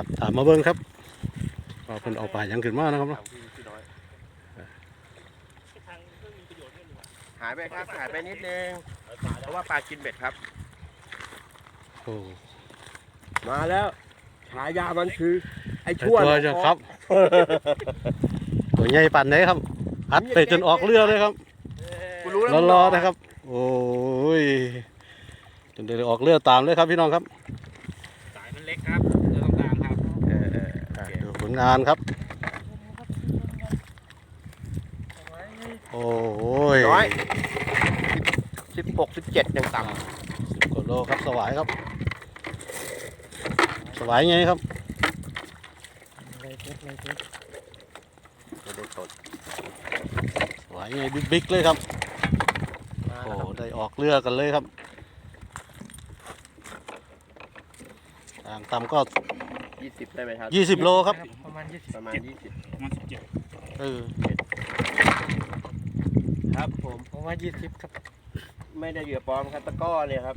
ครับถามมาเบิ้งครับว่าเพิ่นเอาปลาหยังขึ้นมานะครับเนาะหายไปครับ หายไปนิดนึง เพราะว่าปลากินเบ็ดครับ โอ้มาแล้วฉายามันคือไอ้ไอ้ชั่วตัวจะครับ ตัวใหญ่ปั่นไหนครับอัดไปจนออกเรือเลยครับกูรู้แล้วรอๆนะครับ โอ้ยจนได้ออกเรือตามเลยครับพี่น้องครับ สายมันเล็กครับเรือต้องกลางครับ เออเออ อะดูผลงานครับ โอ้ยน้อยสิบหกสิบเจ็ดยังต่สิบกว่าโลครับสวายครับ สวายไงครับำไม่ได้สดสวายไงบิ๊กๆเลยครับมาโอ้แล้วครับได้ออกเรือกันเลยครับ ต่างต่ำก็ ยี่สิบได้ไหมครับยี่สิบโลครับ ประมาณยี่สิบประมาณยี่สิบประมาณสิบเจ็ดเออ ครับผมผมว่ายี่สิบครับ ไม่ได้เหยื่อปลอมครับตะกร้อเนี่ยครับ